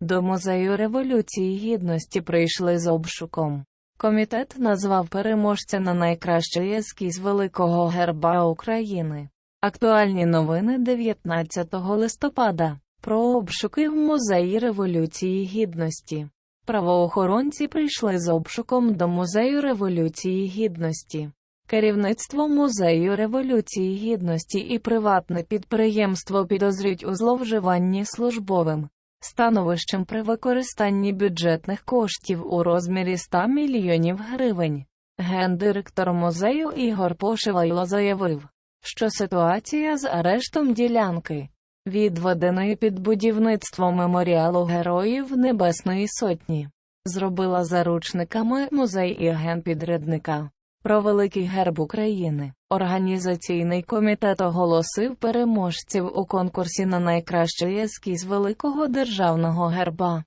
До музею Революції Гідності прийшли з обшуком. Комітет назвав переможця на найкращий ескіз Великого герба України. Актуальні новини 19 листопада про обшуки в музеї Революції Гідності. Правоохоронці прийшли з обшуком до музею Революції Гідності. Керівництво музею Революції Гідності і приватне підприємство підозрюють у зловживанні службовим становищем при використанні бюджетних коштів у розмірі 100 мільйонів гривень. Гендиректор музею Ігор Пошивайло заявив, що ситуація з арештом ділянки, відведеної під будівництво меморіалу Героїв Небесної Сотні, зробила заручниками музей і генпідрядника. Про Великий Герб України організаційний комітет оголосив переможців у конкурсі на найкращий ескіз Великого Державного Герба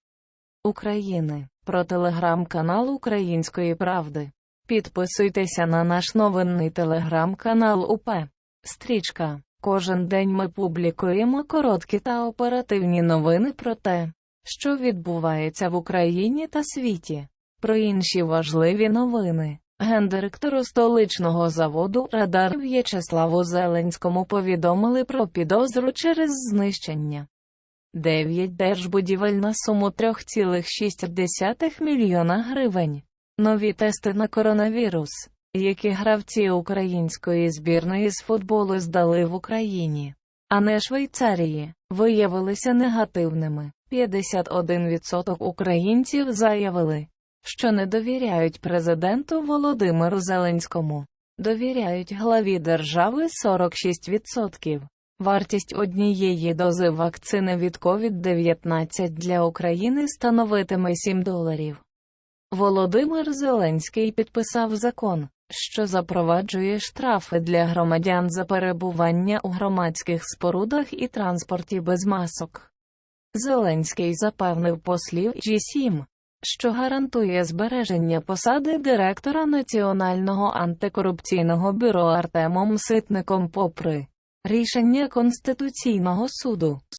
України про телеграм-канал Української Правди. Підписуйтеся на наш новинний телеграм-канал УП. Стрічка. Кожен день ми публікуємо короткі та оперативні новини про те, що відбувається в Україні та світі. Про інші важливі новини. Гендиректору столичного заводу Радар В'ячеславу Зеленському повідомили про підозру через знищення. 9 держбудівель на суму 3,6 мільйона гривень. Нові тести на коронавірус, які гравці української збірної з футболу здали в Україні, а не Швейцарії, виявилися негативними. 51% українців заявили, що не довіряють президенту Володимиру Зеленському. Довіряють главі держави 46%. Вартість однієї дози вакцини від COVID-19 для України становитиме 7 доларів. Володимир Зеленський підписав закон, що запроваджує штрафи для громадян за перебування у громадських спорудах і транспорті без масок. Зеленський запевнив послів G7, що гарантує збереження посади директора Національного антикорупційного бюро Артемом Ситником попри рішення Конституційного суду.